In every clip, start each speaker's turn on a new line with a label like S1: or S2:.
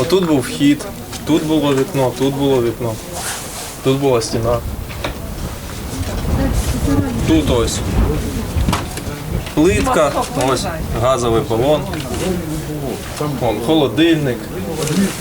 S1: Отут був вхід, тут було вікно, тут було вікно, тут була стіна. Тут ось. Плитка, ось газовий балон, холодильник,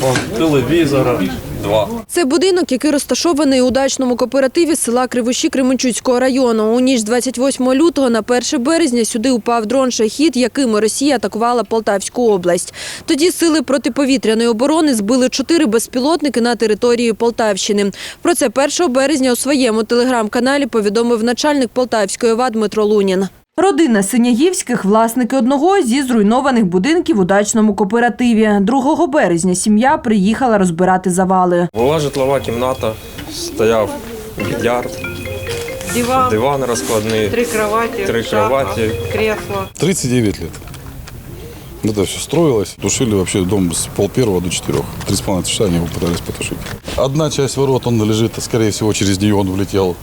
S1: вон, телевізора, два.
S2: Це будинок, який розташований у дачному кооперативі села Кривощі Кременчуцького району. У ніч 28 лютого на 1 березня сюди упав дрон-шахід, яким Росія атакувала Полтавську область. Тоді сили протиповітряної оборони збили чотири безпілотники на території Полтавщини. Про це 1 березня у своєму телеграм-каналі повідомив начальник Полтавської ОВА Дмитро Лунін. Родина Синяївських – власники одного зі зруйнованих будинків у дачному кооперативі. 2 березня сім'я приїхала розбирати завали.
S1: Була житлова кімната, стояв більярд,
S3: Диван,
S1: диван розкладний.
S3: три кровати,
S1: Три
S3: шафа,
S1: кровати.
S3: кресло.
S4: 39 лет. Это все строилось. Тушили вообще дом с пол первого до четырех. Три с половиной часа они его пытались потушить. Одна часть ворот, он лежит, скорее всего, через нее он влетел.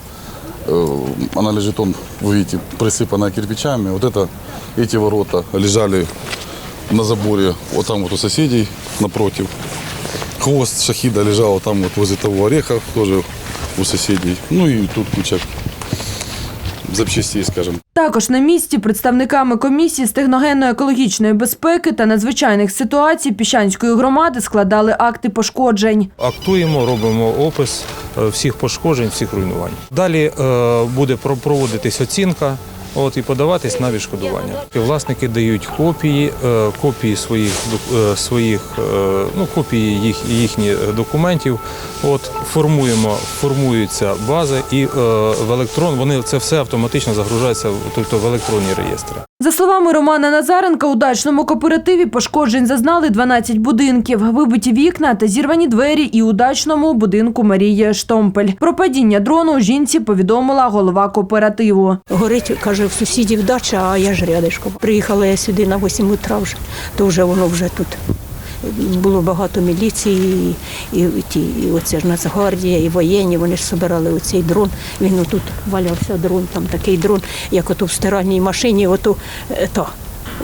S4: Э, Она лежит, он, вы видите, присыпанная кирпичами. Вот это, эти ворота лежали на заборе, вот там вот у соседей напротив. Хвост шахида лежал вот там вот возле того ореха, тоже у соседей. Ну и тут куча запчастей, скажем.
S2: Також на місці представниками комісії з техногенно-екологічної безпеки та надзвичайних ситуацій Піщанської громади складали акти пошкоджень.
S5: Актуємо, робимо опис е, всіх пошкоджень, всіх руйнувань. Далі е, буде проводитись оцінка. От і подаватись на відшкодування. Власники дають копії, е, копії своїх е, своїх е, ну копії їх їхніх документів. От формуємо, формуються бази, і е, в електрон вони це все автоматично загружається тобто в електронні реєстри.
S2: За словами Романа Назаренка, у дачному кооперативі пошкоджень зазнали 12 будинків, вибиті вікна та зірвані двері і у дачному будинку Марії Штомпель. Про падіння дрону жінці повідомила голова кооперативу.
S6: Горить, каже, в сусідів дача, а я ж рядишком. Приїхала я сюди на 8 утра вже, то вже воно вже тут. Було багато міліції, і, ті, і оце ж Нацгвардія, і воєнні, вони ж збирали оцей дрон. Він отут валявся дрон, там такий дрон, як ото в стиральній машині, ото, е, то,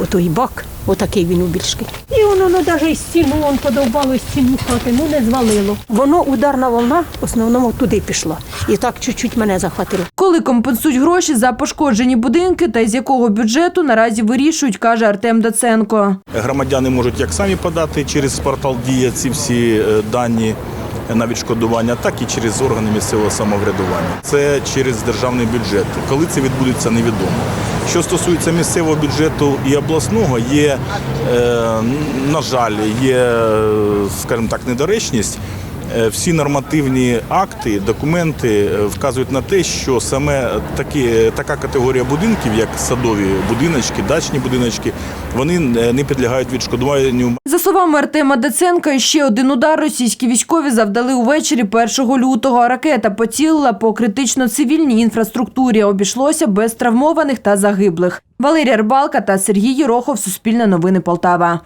S6: ото і бак, отакий він у більшки. І воно ну, навіть стіну, он подовбало стіну хати, ну не звалило. Воно ударна волна в основному туди пішла. І так чуть-чуть мене захватило.
S2: Коли компенсують гроші за пошкоджені будинки та з якого бюджету наразі вирішують, каже Артем Даценко.
S7: Громадяни можуть як самі подати через портал Дія ці всі е, дані на відшкодування, так і через органи місцевого самоврядування. Це через державний бюджет. Коли це відбудеться, невідомо. Що стосується місцевого бюджету і обласного, є, е, на жаль, є, скажімо так, недоречність. Е, Всі нормативні акти, документи е, вказують на те, що саме такі, така категорія будинків, як садові будиночки, дачні будиночки, вони е, не підлягають відшкодуванню
S2: За словами Артема Даценка, ще один удар російські військові завдали увечері 1 лютого. Ракета поцілила по критично цивільній інфраструктурі. Обійшлося без травмованих та загиблих. Валерія Рибалка та Сергій Єрохов. Суспільне новини Полтава.